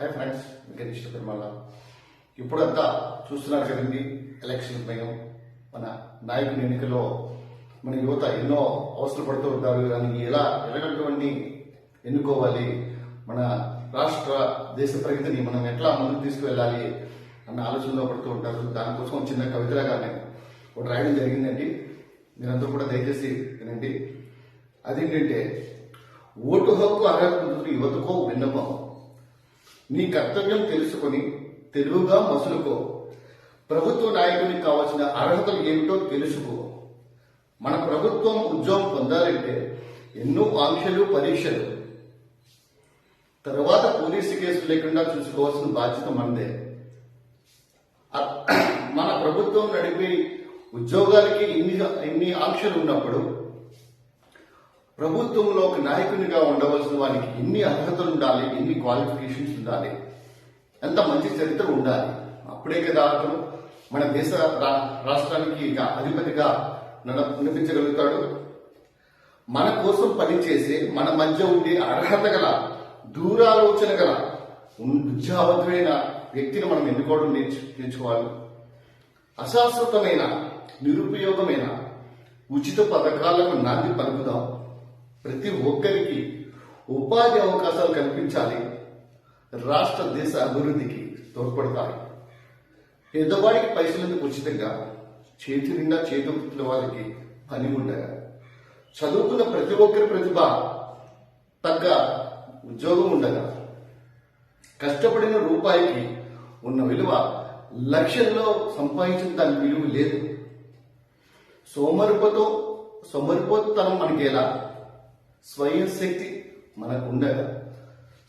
Hi friends Ganesh పెరుమాళ ఇప్పుడంతా చూస్తున్నారు కదండి ఎలక్షన్ భయం మన నాయకుని ఎన్నికలో మన యువత ఎన్నో అవసరం పడుతూ ఉంటారు. దానికి ఎలా ఎలాంటివన్నీ ఎన్నుకోవాలి? మన రాష్ట్ర దేశ ప్రగతిని మనం ఎట్లా ముందుకు తీసుకువెళ్ళాలి అన్న ఆలోచనలో పడుతూ ఉంటారు. దానికోసం చిన్న కవితలాగానే ఒకటి రాయడం జరిగిందండి. మీరందరూ కూడా దయచేసి వినండి. అదేంటంటే ఓటు హక్కు అర్హత పొందుతున్న యువతకో విన్నపం. నీ కర్తవ్యం తెలుసుకొని తెలుగుగా మసులుకో. ప్రభుత్వ నాయకునికి కావాల్సిన అర్హతలు ఏమిటో తెలుసుకో. మన ప్రభుత్వం ఉద్యోగం పొందాలంటే ఎన్నో ఆంక్షలు పరీక్షలు. తర్వాత పోలీసు కేసులు లేకుండా చూసుకోవాల్సిన బాధ్యత మనదే. మన ప్రభుత్వం నడిపే ఉద్యోగాలకి ఇన్ని ఇన్ని ఆంక్షలు ఉన్నప్పుడు ప్రభుత్వంలో ఒక నాయకునిగా ఉండవలసిన వారికి ఎన్ని అర్హతలు ఉండాలి ఎన్ని క్వాలిఫికేషన్స్ ఉండాలి ఎంత మంచి చరిత్ర ఉండాలి అప్పుడే కదా అతను మన దేశ రా- రాష్ట్రానికి అధిపతిగా నడిపించగలుగుతాడు. మన కోసం పనిచేసే మన మధ్య ఉండే అర్హత గల దూరాలోచన గల ఉన్- వ్యక్తిని మనం ఎన్నుకోవడం నేర్చు నేర్చుకోవాలి. అశాశ్వతమైన నిరుపయోగమైన ఉచిత పథకాలకు నాంది పలుకుదాం. ప్రతి ఒక్కరికి ఉపాధి అవకాశాలు కల్పించాలి. రాష్ట్ర దేశ అభివృద్ధికి తోడ్పడతాయి. పేదవాడికి పైసలందుకు ఉచితంగా చేతి నిండా చేతి వారికి పని ఉండగా చదువుకున్న ప్రతి ఒక్కరి ప్రతిభ తగ్గ ఉద్యోగం ఉండగా కష్టపడిన రూపాయికి ఉన్న విలువ లక్షల్లో సంపాదించిన దాని విలువ లేదు. సోమరిపోతో సోమరిపోతనం మనకి ఎలా స్వయం శక్తి మనకు ఉండగా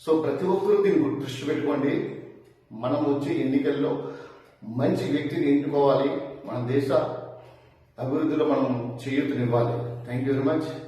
సో ప్రతి ఒక్కరూ దీన్ని దృష్టి పెట్టుకోండి. మనం వచ్చే ఎన్నికల్లో మంచి వ్యక్తిని ఎన్నుకోవాలి. మన దేశ అభివృద్ధిలో మనం చేయూతనివ్వాలి. Thank you very much